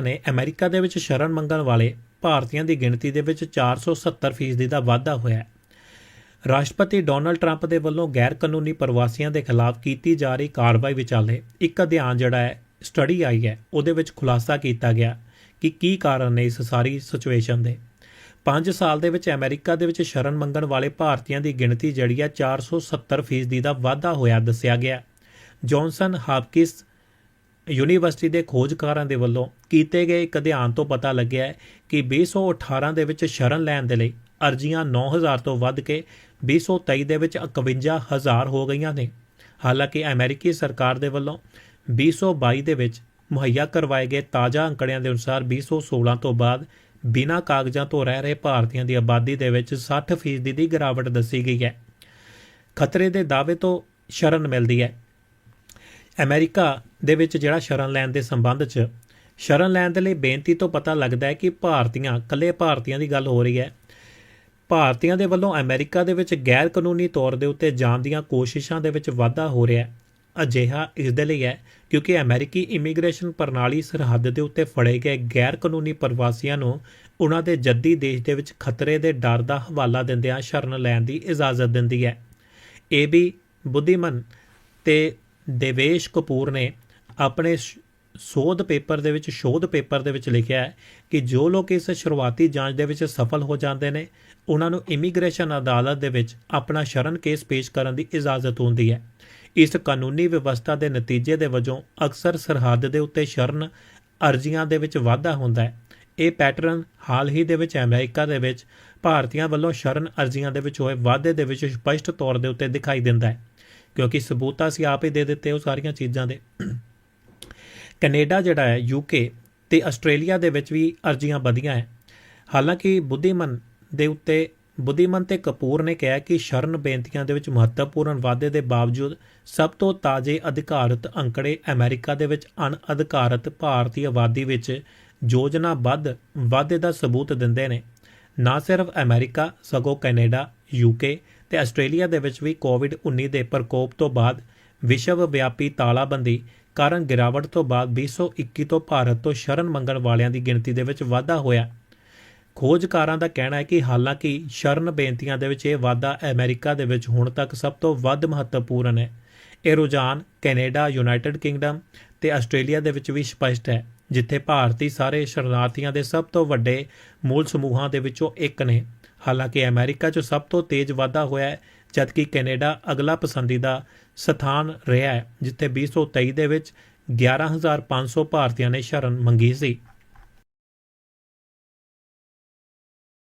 ਨੇ ਅਮਰੀਕਾ ਦੇ ਵਿੱਚ ਸ਼ਰਨ ਮੰਗਣ ਵਾਲੇ ਭਾਰਤੀਆਂ ਦੀ ਗਿਣਤੀ ਦੇ ਵਿੱਚ 470 ਫੀਸਦੀ ਦਾ ਵਾਧਾ ਹੋਇਆ ਹੈ। ਰਾਸ਼ਟਰਪਤੀ ਡੋਨਲਡ ਟਰੰਪ ਦੇ ਵੱਲੋਂ ਗੈਰ ਕਾਨੂੰਨੀ ਪ੍ਰਵਾਸੀਆਂ ਦੇ ਖਿਲਾਫ ਕੀਤੀ ਜਾ ਰਹੀ ਕਾਰਵਾਈ ਵਿਚਾਲੇ ਇੱਕ ਅਧਿਐਨ ਜਿਹੜਾ ਹੈ, ਸਟੱਡੀ ਆਈ ਹੈ, ਉਹਦੇ ਵਿੱਚ ਖੁਲਾਸਾ ਕੀਤਾ ਗਿਆ ਕਿ ਕੀ ਕਾਰਨ ਨੇ ਇਸ ਸਾਰੀ ਸਿਚੁਏਸ਼ਨ ਦੇ। 5 ਸਾਲ ਦੇ ਵਿੱਚ ਅਮਰੀਕਾ ਦੇ ਵਿੱਚ ਸ਼ਰਨ ਮੰਗਣ ਵਾਲੇ ਭਾਰਤੀਆਂ ਦੀ ਗਿਣਤੀ ਜਿਹੜੀ ਹੈ 470 ਫੀਸਦੀ ਦਾ ਵਾਧਾ ਹੋਇਆ ਦੱਸਿਆ ਗਿਆ। ਜੌਨਸਨ ਹਾਪਕਿਸ ਯੂਨੀਵਰਸਿਟੀ ਦੇ ਖੋਜਕਾਰਾਂ ਦੇ ਵੱਲੋਂ ਕੀਤੇ ਗਏ ਇੱਕ ਅਧਿਐਨ ਤੋਂ ਪਤਾ ਲੱਗਿਆ ਹੈ ਕਿ 2018 ਦੇ ਵਿੱਚ ਸ਼ਰਨ ਲੈਣ ਦੇ ਲਈ ਅਰਜ਼ੀਆਂ 9000 ਤੋਂ ਵੱਧ ਕੇ 2023 ਦੇ ਵਿੱਚ 51000 ਹੋ ਗਈਆਂ ਨੇ। ਹਾਲਾਂਕਿ ਅਮਰੀਕੀ ਸਰਕਾਰ ਦੇ ਵੱਲੋਂ 2022 ਦੇ ਵਿੱਚ ਮੁਹੱਈਆ ਕਰਵਾਏ ਗਏ ਤਾਜ਼ਾ ਅੰਕੜਿਆਂ ਦੇ ਅਨੁਸਾਰ 2016 ਤੋਂ ਬਾਅਦ ਬਿਨਾਂ ਕਾਗਜ਼ਾਂ ਤੋਂ ਰਹਿ ਰਹੇ ਭਾਰਤੀਆਂ ਦੀ ਆਬਾਦੀ ਦੇ ਵਿੱਚ 60% ਦੀ ਗਿਰਾਵਟ ਦੱਸੀ ਗਈ ਹੈ। ਖਤਰੇ ਦੇ ਦਾਅਵੇ ਤੋਂ ਸ਼ਰਨ ਮਿਲਦੀ ਹੈ। ਅਮਰੀਕਾ ਦੇ ਵਿੱਚ ਜਿਹੜਾ ਸ਼ਰਨ ਲੈਣ ਦੇ ਸੰਬੰਧ 'ਚ ਸ਼ਰਨ ਲੈਣ ਦੇ ਲਈ ਬੇਨਤੀ ਤੋਂ ਪਤਾ ਲੱਗਦਾ ਹੈ ਕਿ ਭਾਰਤੀਆਂ ਕੱਲੇ ਭਾਰਤੀਆਂ ਦੀ ਗੱਲ ਹੋ ਰਹੀ ਹੈ। ਭਾਰਤੀਆਂ ਦੇ ਵੱਲੋਂ ਅਮਰੀਕਾ ਦੇ ਵਿੱਚ ਗੈਰ ਕਾਨੂੰਨੀ ਤੌਰ ਦੇ ਉੱਤੇ ਜਾਣ ਦੀਆਂ ਕੋਸ਼ਿਸ਼ਾਂ ਦੇ ਵਿੱਚ ਵਾਧਾ ਹੋ ਰਿਹਾ ਹੈ। ਅਜਿਹਾ ਇਸ ਦੇ ਲਈ ਹੈ ਕਿਉਂਕਿ ਅਮਰੀਕੀ ਇਮੀਗ੍ਰੇਸ਼ਨ ਪ੍ਰਣਾਲੀ ਸਰਹੱਦ ਦੇ ਉੱਤੇ ਫੜੇ ਗਏ ਗੈਰ ਕਾਨੂੰਨੀ ਪ੍ਰਵਾਸੀਆਂ ਨੂੰ ਉਹਨਾਂ ਦੇ ਜੱਦੀ ਦੇਸ਼ ਦੇ ਵਿੱਚ ਖਤਰੇ ਦੇ ਡਰ ਦਾ ਹਵਾਲਾ ਦਿੰਦਿਆਂ ਸ਼ਰਨ ਲੈਣ ਦੀ ਇਜਾਜ਼ਤ ਦਿੰਦੀ ਹੈ। ਇਹ ਵੀ ਬੁੱਧੀਮਨ ਤੇ ਦੇਵੇਸ਼ ਕਪੂਰ ਨੇ ਆਪਣੇ ਸ਼- ਸੋਧ ਪੇਪਰ ਦੇ ਵਿੱਚ, ਸ਼ੋਧ ਪੇਪਰ ਦੇ ਵਿੱਚ ਲਿਖਿਆ ਹੈ ਕਿ ਜੋ ਲੋਕ ਇਸ ਸ਼ੁਰੂਆਤੀ ਜਾਂਚ ਦੇ ਵਿੱਚ ਸਫਲ ਹੋ ਜਾਂਦੇ ਨੇ, ਉਹਨਾਂ ਨੂੰ ਇਮੀਗ੍ਰੇਸ਼ਨ ਅਦਾਲਤ ਦੇ ਵਿੱਚ ਆਪਣਾ ਸ਼ਰਨ ਕੇਸ ਪੇਸ਼ ਕਰਨ ਦੀ ਇਜਾਜ਼ਤ ਹੁੰਦੀ ਹੈ। ਇਸ ਕਾਨੂੰਨੀ ਵਿਵਸਥਾ ਦੇ ਨਤੀਜੇ ਦੇ ਵਜੋਂ ਅਕਸਰ ਸਰਹੱਦ ਦੇ ਉੱਤੇ ਸ਼ਰਨ ਅਰਜ਼ੀਆਂ ਦੇ ਵਿੱਚ ਵਾਧਾ ਹੁੰਦਾ ਹੈ। ਇਹ ਪੈਟਰਨ ਹਾਲ ਹੀ ਦੇ ਵਿੱਚ ਅਮਰੀਕਾ ਦੇ ਵਿੱਚ ਭਾਰਤੀਆਂ ਵੱਲੋਂ ਸ਼ਰਨ ਅਰਜ਼ੀਆਂ ਦੇ ਵਿੱਚ ਹੋਏ ਵਾਧੇ ਦੇ ਵਿੱਚ ਸਪਸ਼ਟ ਤੌਰ ਦੇ ਉੱਤੇ ਦਿਖਾਈ ਦਿੰਦਾ ਹੈ, ਕਿਉਂਕਿ ਸਬੂਤ ਅਸੀਂ ਆਪ ਹੀ ਦੇ ਦਿੱਤੇ ਉਹ ਸਾਰੀਆਂ ਚੀਜ਼ਾਂ ਦੇ। ਕੈਨੇਡਾ ਜਿਹੜਾ ਹੈ ਯੂਕੇ ਤੇ ਆਸਟ੍ਰੇਲੀਆ ਦੇ ਵਿੱਚ ਵੀ ਅਰਜ਼ੀਆਂ ਵਧੀਆਂ ਹੈ। ਹਾਲਾਂਕਿ ਬੁੱਧੀਮਨ ਦੇ ਉੱਤੇ, ਬੁੱਧੀਮਨ ਤੇ ਕਪੂਰ ਨੇ ਕਿਹਾ ਕਿ ਸ਼ਰਨ ਬੇਨਤੀਆਂ ਦੇ ਵਿੱਚ ਮਹੱਤਵਪੂਰਨ ਵਾਧੇ ਦੇ ਬਾਵਜੂਦ ਸਭ ਤੋਂ ਤਾਜ਼ੇ ਅਧਿਕਾਰਤ ਅੰਕੜੇ ਅਮਰੀਕਾ ਦੇ ਵਿੱਚ ਅਣਅਧਿਕਾਰਤ ਭਾਰਤੀ ਆਬਾਦੀ ਵਿੱਚ ਯੋਜਨਾਬੱਧ ਵਾਧੇ ਦਾ ਸਬੂਤ ਦਿੰਦੇ ਨੇ। ਨਾ ਸਿਰਫ ਅਮਰੀਕਾ, ਸਗੋਂ ਕੈਨੇਡਾ ਯੂਕੇ ਤੇ ਆਸਟ੍ਰੇਲੀਆ ਦੇ ਵਿੱਚ ਵੀ ਕੋਵਿਡ-19 ਦੇ ਪ੍ਰਕੋਪ ਤੋਂ ਬਾਅਦ ਵਿਸ਼ਵ ਵਿਆਪੀ ਤਾਲਾਬੰਦੀ ਕਾਰਨ ਗਿਰਾਵਟ ਤੋਂ ਬਾਅਦ 2021 ਤੋਂ ਭਾਰਤ ਤੋਂ ਸ਼ਰਨ ਮੰਗਣ ਵਾਲਿਆਂ ਦੀ ਗਿਣਤੀ ਦੇ ਵਿੱਚ ਵਾਧਾ ਹੋਇਆ। ਖੋਜਕਾਰਾਂ ਦਾ ਕਹਿਣਾ ਹੈ ਕਿ ਹਾਲਾਂਕਿ ਸ਼ਰਨ ਬੇਨਤੀਆਂ ਦੇ ਵਿੱਚ ਇਹ ਵਾਧਾ ਅਮਰੀਕਾ ਦੇ ਵਿੱਚ ਹੁਣ ਤੱਕ ਸਭ ਤੋਂ ਵੱਧ ਮਹੱਤਵਪੂਰਨ ਹੈ। ਇਹ ਰੁਝਾਨ ਕੈਨੇਡਾ, ਯੂਨਾਈਟਿਡ ਕਿੰਗਡਮ ਤੇ ਆਸਟ੍ਰੇਲੀਆ ਦੇ ਵਿੱਚ ਵੀ ਸਪਸ਼ਟ ਹੈ, ਜਿੱਥੇ ਭਾਰਤੀ ਸਾਰੇ ਸ਼ਰਨਾਰਥੀਆਂ ਦੇ ਸਭ ਤੋਂ ਵੱਡੇ ਮੂਲ ਸਮੂਹਾਂ ਦੇ ਵਿੱਚੋਂ ਇੱਕ ਨੇ। ਹਾਲਾਂਕਿ ਅਮਰੀਕਾ 'ਚ ਸਭ ਤੋਂ ਤੇਜ਼ ਵਾਧਾ ਹੋਇਆ ਹੈ ਜਦਕਿ ਕੈਨੇਡਾ ਅਗਲਾ ਪਸੰਦੀਦਾ ਸਥਾਨ ਰਿਹਾ ਹੈ, ਜਿੱਥੇ 2023 ਦੇ ਵਿੱਚ 11500 ਭਾਰਤੀਆਂ ਨੇ ਸ਼ਰਨ ਮੰਗੀ ਸੀ।